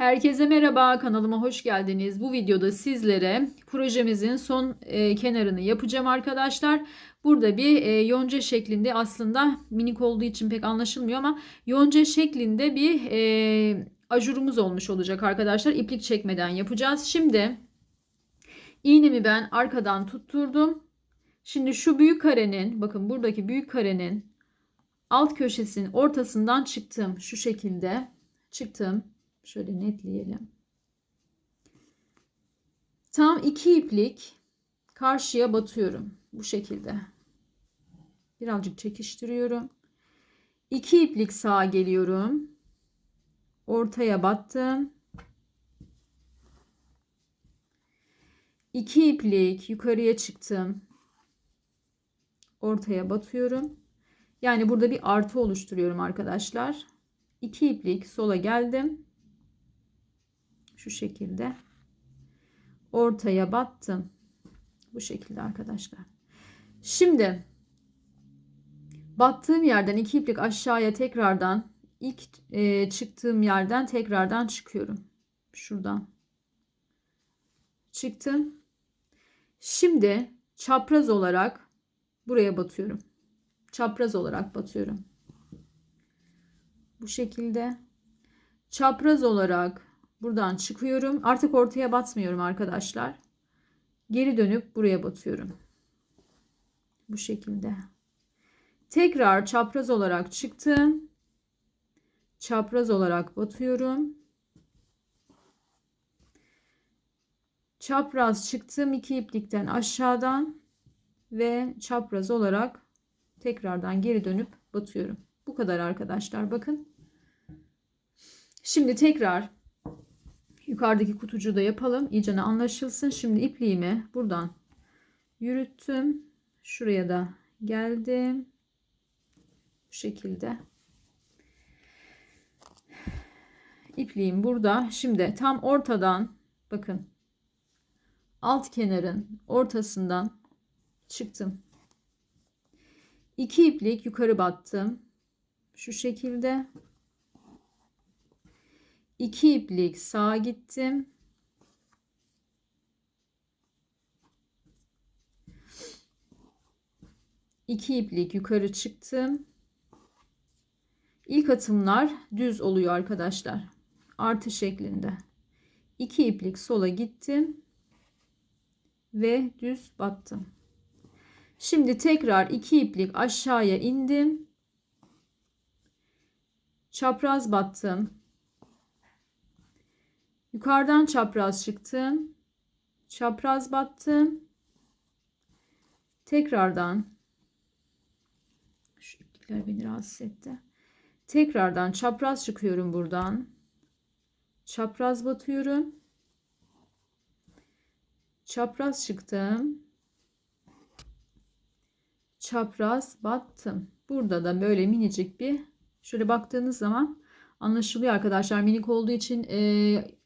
Herkese merhaba, kanalıma hoş geldiniz. Bu videoda sizlere projemizin son e, kenarını yapacağım arkadaşlar. Burada bir e, yonca şeklinde aslında minik olduğu için pek anlaşılmıyor ama yonca şeklinde bir e, ajurumuz olmuş olacak arkadaşlar. İplik çekmeden yapacağız. Şimdi iğnemi ben arkadan tutturdum. Şimdi şu büyük karenin, bakın buradaki büyük karenin alt köşesinin ortasından çıktım. Şu şekilde çıktım. Şöyle netleyelim. Tam iki iplik karşıya batıyorum. Bu şekilde. Birazcık çekiştiriyorum. İki iplik sağa geliyorum. Ortaya battım. İki iplik yukarıya çıktım. Ortaya batıyorum. Yani burada bir artı oluşturuyorum arkadaşlar. İki iplik sola geldim şu şekilde ortaya battım. Bu şekilde arkadaşlar. Şimdi battığım yerden iki iplik aşağıya tekrardan ilk e, çıktığım yerden tekrardan çıkıyorum. Şuradan çıktım. Şimdi çapraz olarak buraya batıyorum. Çapraz olarak batıyorum. Bu şekilde çapraz olarak Buradan çıkıyorum. Artık ortaya batmıyorum arkadaşlar. Geri dönüp buraya batıyorum. Bu şekilde. Tekrar çapraz olarak çıktım. Çapraz olarak batıyorum. Çapraz çıktım iki iplikten aşağıdan ve çapraz olarak tekrardan geri dönüp batıyorum. Bu kadar arkadaşlar bakın. Şimdi tekrar Yukarıdaki kutucuğu da yapalım. İyice anlaşılsın. Şimdi ipliğimi buradan yürüttüm. Şuraya da geldim. Bu şekilde. İpliğim burada. Şimdi tam ortadan bakın alt kenarın ortasından çıktım. İki iplik yukarı battım. Şu şekilde 2 iplik sağa gittim. İki iplik yukarı çıktım. İlk atımlar düz oluyor arkadaşlar. Artı şeklinde. 2 iplik sola gittim ve düz battım. Şimdi tekrar 2 iplik aşağıya indim. Çapraz battım. Yukarıdan çapraz çıktım. Çapraz battım. Tekrardan şu iplikler beni rahatsız etti. Tekrardan çapraz çıkıyorum buradan. Çapraz batıyorum. Çapraz çıktım. Çapraz battım. Burada da böyle minicik bir şöyle baktığınız zaman anlaşılıyor arkadaşlar. Minik olduğu için e,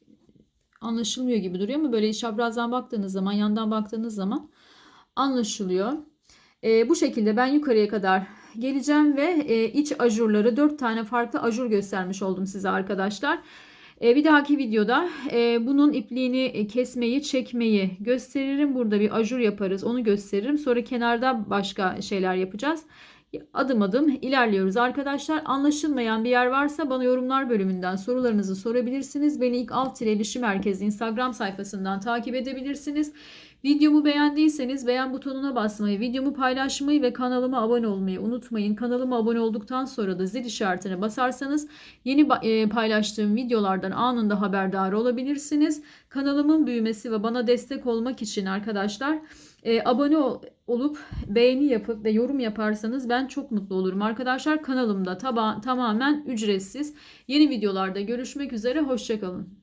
anlaşılmıyor gibi duruyor ama böyle çaprazdan baktığınız zaman yandan baktığınız zaman anlaşılıyor. E, bu şekilde ben yukarıya kadar geleceğim ve e, iç ajurları 4 tane farklı ajur göstermiş oldum size arkadaşlar. E, bir dahaki videoda e, bunun ipliğini kesmeyi, çekmeyi gösteririm. Burada bir ajur yaparız. Onu gösteririm. Sonra kenarda başka şeyler yapacağız adım adım ilerliyoruz arkadaşlar. Anlaşılmayan bir yer varsa bana yorumlar bölümünden sorularınızı sorabilirsiniz. Beni ilk alt tire ilişki merkezi Instagram sayfasından takip edebilirsiniz. Videomu beğendiyseniz beğen butonuna basmayı, videomu paylaşmayı ve kanalıma abone olmayı unutmayın. Kanalıma abone olduktan sonra da zil işaretine basarsanız yeni e, paylaştığım videolardan anında haberdar olabilirsiniz. Kanalımın büyümesi ve bana destek olmak için arkadaşlar e, abone ol, olup beğeni yapıp ve yorum yaparsanız ben çok mutlu olurum. Arkadaşlar kanalımda taba, tamamen ücretsiz. Yeni videolarda görüşmek üzere. Hoşçakalın.